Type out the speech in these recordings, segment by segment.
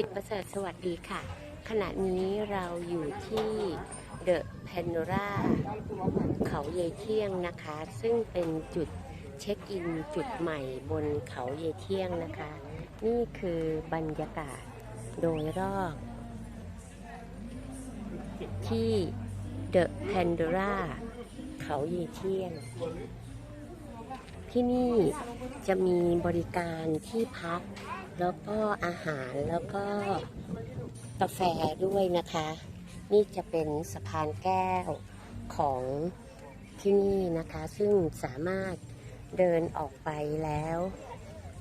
กิจประเสริฐสวัสดีค่ะ ขณะนี้เราอยู่ที่เดอะแพนโนราเขาเยเที่ยงนะคะ ซึ่งเป็นจุดเช็คอินจุดใหม่บนเขาเยเที่ยงนะคะ นี่คือบรรยากาศโดยรอบที่เดอะแพนโดราเขาเยเที่ยง ที่นี่จะมีบริการที่พัก แล้วก็อาหารแล้วก็กาแฟด้วยนะคะ นี่จะเป็นสะพานแก้วของที่นี่นะคะ ซึ่งสามารถเดินออกไปแล้ว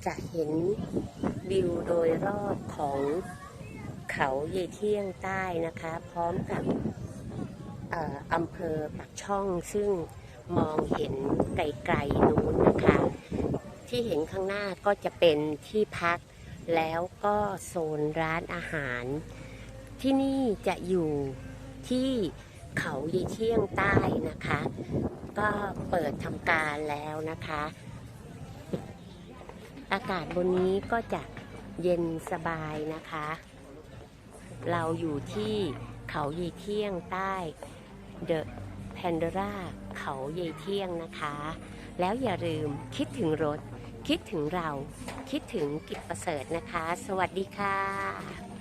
จะเห็นวิวโดยรอบของเขาเยเที่ยงใต้นะคะ พร้อมกับเอ่ออำเภอปักช่องซึ่งมองเห็นไกลๆนู้นนะคะ ที่เห็นข้างหน้าก็จะเป็นที่พัก แล้วก็โซนร้านอาหาร ที่นี่จะอยู่ที่เขาเยเที่ยงใต้นะคะ ก็เปิดทำการแล้วนะคะ อากาศบนนี้ก็จะเย็นสบายนะคะ เราอยู่ที่เขาเยเที่ยงใต้เดอะแพนดราเขาเยเที่ยงนะคะ แล้วอย่าลืมคิดถึงรถ คิดถึงเรา คิดถึงกิจประเสริฐนะคะ สวัสดีค่ะ